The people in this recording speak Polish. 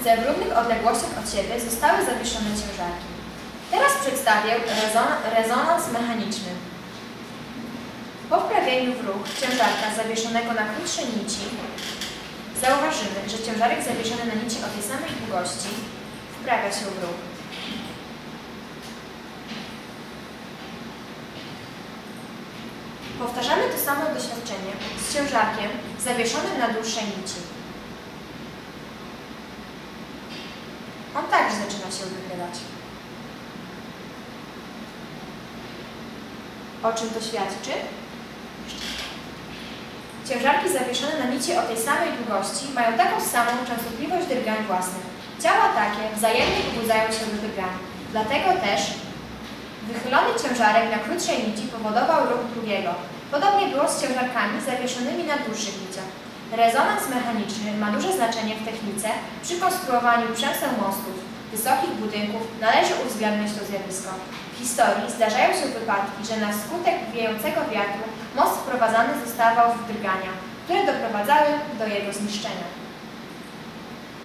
technice w równych odległościach od siebie zostały zawieszone ciężarki. Teraz przedstawię rezon rezonans mechaniczny. Po wprawieniu w ruch ciężarka zawieszonego na krótszej nici zauważymy, że ciężarek zawieszony na nici o tej samej długości wprawia się w ruch. Powtarzamy to samo doświadczenie z ciężarkiem zawieszonym na dłuższej nici. On także zaczyna się wychylać. O czym to świadczy? Ciężarki zawieszone na nici o tej samej długości mają taką samą częstotliwość drgań własnych. Ciała takie wzajemnie pobudzają się do drgań. Dlatego też wychylony ciężarek na krótszej nici powodował ruch drugiego. Podobnie było z ciężarkami zawieszonymi na dłuższych niciach. Rezonans mechaniczny ma duże znaczenie w technice przy konstruowaniu przemysł mostów, wysokich budynków należy uwzględnić to zjawisko. W historii zdarzają się wypadki, że na skutek wiejącego wiatru most wprowadzany zostawał w drgania, które doprowadzały do jego zniszczenia.